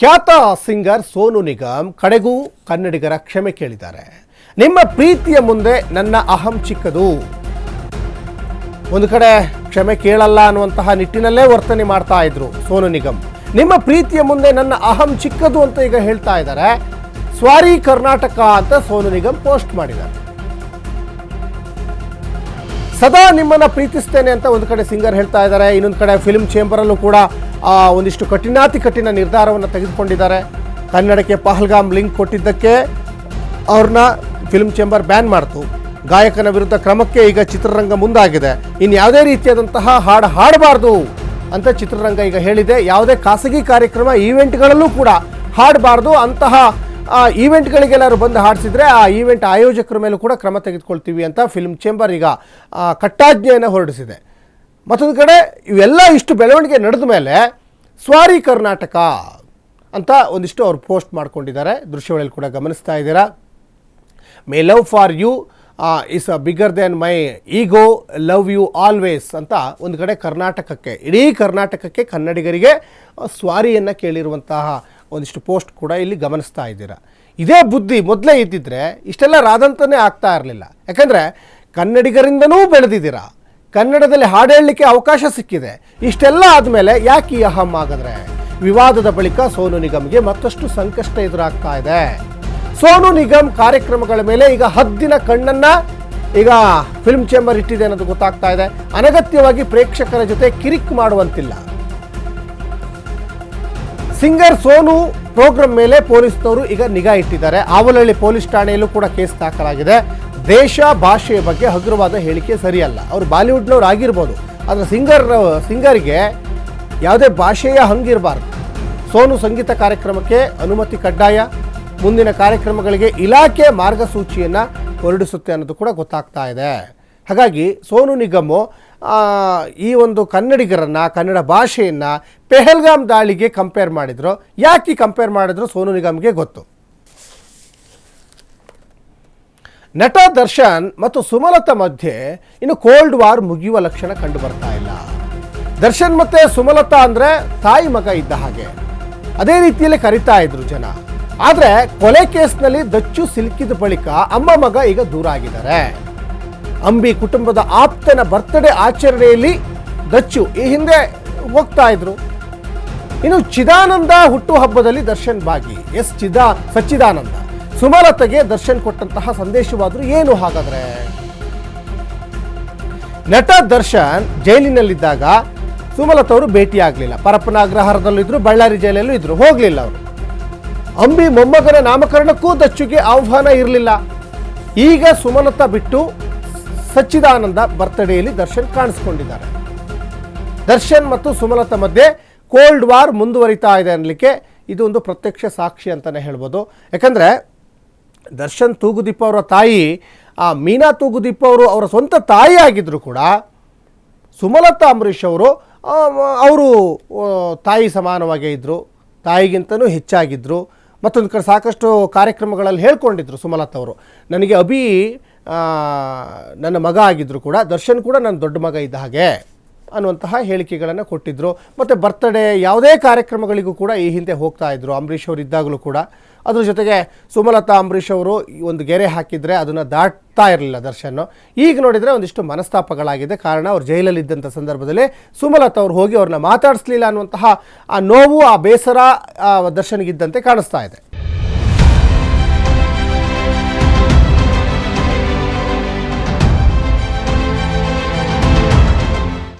ಖ್ಯಾತ ಸಿಂಗರ್ ಸೋನು ನಿಗಮ್ ಕಡೆಗೂ ಕನ್ನಡಿಗರ ಕ್ಷಮೆ ಕೇಳಿದ್ದಾರೆ. ನಿಮ್ಮ ಪ್ರೀತಿಯ ಮುಂದೆ ನನ್ನ ಅಹಂ ಚಿಕ್ಕದು. ಒಂದು ಕಡೆ ಕ್ಷಮೆ ಕೇಳಲ್ಲ ಅನ್ನುವಂತಹ ನಿಟ್ಟಿನಲ್ಲೇ ವರ್ತನೆ ಮಾಡ್ತಾ ಇದ್ರು ಸೋನು ನಿಗಮ್. ನಿಮ್ಮ ಪ್ರೀತಿಯ ಮುಂದೆ ನನ್ನ ಅಹಂ ಚಿಕ್ಕದು ಅಂತ ಈಗ ಹೇಳ್ತಾ ಇದ್ದಾರೆ. ಸ್ವಾರಿ ಕರ್ನಾಟಕ ಅಂತ ಸೋನು ನಿಗಮ್ ಪೋಸ್ಟ್ ಮಾಡಿದ್ದಾರೆ. ಸದಾ ನಿಮ್ಮನ್ನ ಪ್ರೀತಿಸ್ತೇನೆ ಅಂತ ಒಂದು ಕಡೆ ಸಿಂಗರ್ ಹೇಳ್ತಾ ಇದ್ದಾರೆ. ಇನ್ನೊಂದು ಕಡೆ ಫಿಲ್ಮ್ ಚೇಂಬರಲ್ಲೂ ಕೂಡ ಒಂದಿಷ್ಟು ಕಠಿಣಾತಿ ಕಠಿಣ ನಿರ್ಧಾರವನ್ನು ತೆಗೆದುಕೊಂಡಿದ್ದಾರೆ. ಕನ್ನಡಕ್ಕೆ ಪಹಲ್ಗಾಮ್ ಲಿಂಕ್ ಕೊಟ್ಟಿದ್ದಕ್ಕೆ ಅವ್ರನ್ನ ಫಿಲ್ಮ್ ಚೇಂಬರ್ ಬ್ಯಾನ್ ಮಾಡ್ತು. ಗಾಯಕನ ವಿರುದ್ಧ ಕ್ರಮಕ್ಕೆ ಈಗ ಚಿತ್ರರಂಗ ಮುಂದಾಗಿದೆ. ಇನ್ನು ಯಾವುದೇ ರೀತಿಯಾದಂತಹ ಹಾಡು ಹಾಡಬಾರ್ದು ಅಂತ ಚಿತ್ರರಂಗ ಈಗ ಹೇಳಿದೆ. ಯಾವುದೇ ಖಾಸಗಿ ಕಾರ್ಯಕ್ರಮ, ಈವೆಂಟ್ಗಳಲ್ಲೂ ಕೂಡ ಹಾಡಬಾರ್ದು. ಅಂತಹ, ಆ, ಈವೆಂಟ್ಗಳಿಗೆಲ್ಲರೂ ಬಂದು ಹಾಡಿಸಿದ್ರೆ ಆ ಈವೆಂಟ್ ಆಯೋಜಕರ ಮೇಲೂ ಕೂಡ ಕ್ರಮ ತೆಗೆದುಕೊಳ್ತೀವಿ ಅಂತ ಫಿಲ್ಮ್ ಚೇಂಬರ್ ಈಗ ಕಟ್ಟಾಜ್ಞೆಯನ್ನು ಹೊರಡಿಸಿದೆ. ಮತ್ತೊಂದು ಕಡೆ ಇವೆಲ್ಲ ಇಷ್ಟು ಬೆಳವಣಿಗೆ ನಡೆದ ಮೇಲೆ ಸ್ವಾರಿ ಕರ್ನಾಟಕ ಅಂತ ಒಂದಿಷ್ಟು ಅವ್ರು ಪೋಸ್ಟ್ ಮಾಡ್ಕೊಂಡಿದ್ದಾರೆ. ದೃಶ್ಯಗಳಲ್ಲಿ ಕೂಡ ಗಮನಿಸ್ತಾ ಇದ್ದೀರಾ. My love for you is a bigger than my ego, love you always ಅಂತ ಒಂದು ಕಡೆ ಕರ್ನಾಟಕಕ್ಕೆ, ಇಡೀ ಕರ್ನಾಟಕಕ್ಕೆ ಕನ್ನಡಿಗರಿಗೆ ಸ್ವಾರಿಯನ್ನು ಕೇಳಿರುವಂತಹ ಒಂದಿಷ್ಟು ಪೋಸ್ಟ್ ಕೂಡ ಇಲ್ಲಿ ಗಮನಿಸ್ತಾ ಇದ್ದೀರಾ. ಇದೇ ಬುದ್ಧಿ ಮೊದಲೇ ಇದ್ದಿದ್ರೆ ಇಷ್ಟೆಲ್ಲ ರಾದಂತನೇ ಆಗ್ತಾ ಇರಲಿಲ್ಲ. ಯಾಕಂದರೆ ಕನ್ನಡಿಗರಿಂದನೂ ಬೆಳೆದಿದ್ದೀರಾ. ಕನ್ನಡದಲ್ಲಿ ಹಾಡು ಅವಕಾಶ ಸಿಕ್ಕಿದೆ. ಇಷ್ಟೆಲ್ಲ ಆದಮೇಲೆ ಯಾಕೆ ಈ ಅಹಂ ಆಗಿದ್ರೆ? ವಿವಾದದ ಬಳಿಕ ಸೋನು ನಿಗಮ್ಗೆ ಮತ್ತಷ್ಟು ಸಂಕಷ್ಟ ಎದುರಾಗ್ತಾ ಇದೆ. ಸೋನು ನಿಗಮ್ ಕಾರ್ಯಕ್ರಮಗಳ ಮೇಲೆ ಈಗ ಹದ್ದಿನ ಕಣ್ಣನ್ನ ಈಗ ಫಿಲ್ಮ್ ಚೇಂಬರ್ ಇಟ್ಟಿದೆ ಅನ್ನೋದು ಗೊತ್ತಾಗ್ತಾ ಇದೆ. ಅನಗತ್ಯವಾಗಿ ಪ್ರೇಕ್ಷಕರ ಜೊತೆ ಕಿರಿಕ್ ಮಾಡುವಂತಿಲ್ಲ. ಸಿಂಗರ್ ಸೋನು ಪ್ರೋಗ್ರಾಂ ಮೇಲೆ ಪೊಲೀಸ್ನವರು ಈಗ ನಿಗಾ ಇಟ್ಟಿದ್ದಾರೆ. ಆವಲಹಳ್ಳಿ ಪೊಲೀಸ್ ಠಾಣೆಯಲ್ಲೂ ಕೂಡ ಕೇಸ್ ದಾಖಲಾಗಿದೆ. ದೇಶ ಭಾಷೆಯ ಬಗ್ಗೆ ಹಗುರವಾದ ಹೇಳಿಕೆ ಸರಿಯಲ್ಲ. ಅವರು ಬಾಲಿವುಡ್ನವ್ರು ಆಗಿರ್ಬೋದು. ಆದರೆ ಸಿಂಗರ್, ಸಿಂಗರ್ಗೆ ಯಾವುದೇ ಭಾಷೆಯ ಹಂಗಿರಬಾರ್ದು. ಸೋನು ಸಂಗೀತ ಕಾರ್ಯಕ್ರಮಕ್ಕೆ ಅನುಮತಿ ಕಡ್ಡಾಯ. ಮುಂದಿನ ಕಾರ್ಯಕ್ರಮಗಳಿಗೆ ಇಲಾಖೆ ಮಾರ್ಗಸೂಚಿಯನ್ನು ಹೊರಡಿಸುತ್ತೆ ಅನ್ನೋದು ಕೂಡ ಗೊತ್ತಾಗ್ತಾ ಇದೆ. ಹಾಗಾಗಿ ಸೋನು ನಿಗಮು ಈ ಒಂದು ಕನ್ನಡಿಗರನ್ನು, ಕನ್ನಡ ಭಾಷೆಯನ್ನು ಪೆಹಲ್ಗಾಮ್ ದಾಳಿಗೆ ಕಂಪೇರ್ ಮಾಡಿದ್ರು. ಯಾಕೆ ಕಂಪೇರ್ ಮಾಡಿದ್ರು ಸೋನು ನಿಗಮ್ಗೆ ಗೊತ್ತು. ನಟ ದರ್ಶನ್ ಮತ್ತು ಸುಮಲತಾ ಮಧ್ಯೆ ಇನ್ನು ಕೋಲ್ಡ್ ವಾರ್ ಮುಗಿಯುವ ಲಕ್ಷಣ ಕಂಡು ಬರ್ತಾ ಇಲ್ಲ. ದರ್ಶನ್ ಮತ್ತೆ ಸುಮಲತಾ ಅಂದ್ರೆ ತಾಯಿ ಮಗ ಇದ್ದ ಹಾಗೆ. ಅದೇ ರೀತಿಯಲ್ಲಿ ಕರಿತಾ ಇದ್ರು ಜನ. ಆದ್ರೆ ಕೊಲೆ ಕೇಸ್ನಲ್ಲಿ ದಚ್ಚು ಸಿಲುಕಿದ ಬಳಿಕ ಅಮ್ಮ ಮಗ ಈಗ ದೂರ ಆಗಿದ್ದಾರೆ. ಅಂಬಿ ಕುಟುಂಬದ ಆಪ್ತನ ಬರ್ತ್ಡೇ ಆಚರಣೆಯಲ್ಲಿ ದಚ್ಚು ಈ ಹಿಂದೆ ಹೋಗ್ತಾ ಇದ್ರು. ಇನ್ನು ಚಿದಾನಂದ ಹುಟ್ಟುಹಬ್ಬದಲ್ಲಿ ದರ್ಶನ್ ಭಾಗಿ. ಎಸ್ ಚಿದಾ, ಸಚ್ಚಿದಾನಂದ. ಸುಮಲತೆಗೆ ದರ್ಶನ್ ಕೊಟ್ಟಂತಹ ಸಂದೇಶವಾದ್ರು ಏನು ಹಾಗಾದ್ರೆ? ನಟ ದರ್ಶನ್ ಜೈಲಿನಲ್ಲಿದ್ದಾಗ ಸುಮಲತ ಅವರು ಭೇಟಿಯಾಗಲಿಲ್ಲ. ಪರಪ್ಪನ ಅಗ್ರಹಾರದಲ್ಲೂ ಇದ್ರು, ಬಳ್ಳಾರಿ ಜೈಲಲ್ಲೂ ಇದ್ರು, ಹೋಗಲಿಲ್ಲ ಅವರು. ಅಂಬಿ ಮೊಮ್ಮಗನ ನಾಮಕರಣಕ್ಕೂ ದಚ್ಚುಗೆ ಆಹ್ವಾನ ಇರಲಿಲ್ಲ. ಈಗ ಸುಮಲತ ಬಿಟ್ಟು ಸಚ್ಚಿದಾನಂದ ಬರ್ತ್ಡೇಯಲ್ಲಿ ದರ್ಶನ್ ಕಾಣಿಸ್ಕೊಂಡಿದ್ದಾರೆ. ದರ್ಶನ್ ಮತ್ತು ಸುಮಲತಾ ಮಧ್ಯೆ ಕೋಲ್ಡ್ ವಾರ್ ಮುಂದುವರಿತಾ ಇದೆ ಅನ್ನಲಿಕ್ಕೆ ಇದು ಒಂದು ಪ್ರತ್ಯಕ್ಷ ಸಾಕ್ಷಿ ಅಂತಲೇ ಹೇಳ್ಬೋದು. ಯಾಕಂದರೆ ದರ್ಶನ್ ತೂಗುದೀಪ ಅವರ ತಾಯಿ, ಆ ಮೀನಾ ತೂಗುದೀಪ ಅವರು ಅವರ ಸ್ವಂತ ತಾಯಿ ಆಗಿದ್ದರು ಕೂಡ ಸುಮಲತಾ ಅಂಬರೀಷ್ ಅವರು ಅವರು ತಾಯಿ ಸಮಾನವಾಗೇ ಇದ್ದರು ತಾಯಿಗಿಂತನೂ ಹೆಚ್ಚಾಗಿದ್ದರು ಮತ್ತೊಂದು ಕಡೆ ಸಾಕಷ್ಟು ಕಾರ್ಯಕ್ರಮಗಳಲ್ಲಿ ಹೇಳ್ಕೊಂಡಿದ್ರು ಸುಮಲತಾ ಅವರು. ನನಗೆ ಅಭಿ ನನ್ನ ಮಗ ಆಗಿದ್ದರು ಕೂಡ, ದರ್ಶನ್ ಕೂಡ ನನ್ನ ದೊಡ್ಡ ಮಗ ಇದ್ದ ಹಾಗೆ ಅನ್ನುವಂತಹ ಹೇಳಿಕೆಗಳನ್ನು ಕೊಟ್ಟಿದ್ದರು ಮತ್ತು ಬರ್ತ್ಡೇ ಯಾವುದೇ ಕಾರ್ಯಕ್ರಮಗಳಿಗೂ ಕೂಡ ಈ ಹಿಂದೆ ಹೋಗ್ತಾ ಇದ್ದರು ಅಂಬರೀಷ್ ಅವರು ಇದ್ದಾಗಲೂ ಕೂಡ. ಅದ್ರ ಜೊತೆಗೆ ಸುಮಲತಾ ಅಂಬರೀಷ್ ಅವರು ಒಂದು ಗೆರೆ ಹಾಕಿದರೆ ಅದನ್ನು ದಾಟ್ತಾ ಇರಲಿಲ್ಲ ದರ್ಶನ್. ಈಗ ನೋಡಿದರೆ ಒಂದಿಷ್ಟು ಮನಸ್ತಾಪಗಳಾಗಿದೆ. ಕಾರಣ ಅವ್ರು ಜೈಲಲ್ಲಿದ್ದಂಥ ಸಂದರ್ಭದಲ್ಲಿ ಸುಮಲತಾ ಅವರು ಹೋಗಿ ಅವ್ರನ್ನ ಮಾತಾಡಿಸ್ಲಿಲ್ಲ ಅನ್ನುವಂತಹ ಆ ನೋವು, ಆ ಬೇಸರ ದರ್ಶನ್ಗಿದ್ದಂತೆ ಕಾಣಿಸ್ತಾ ಇದೆ.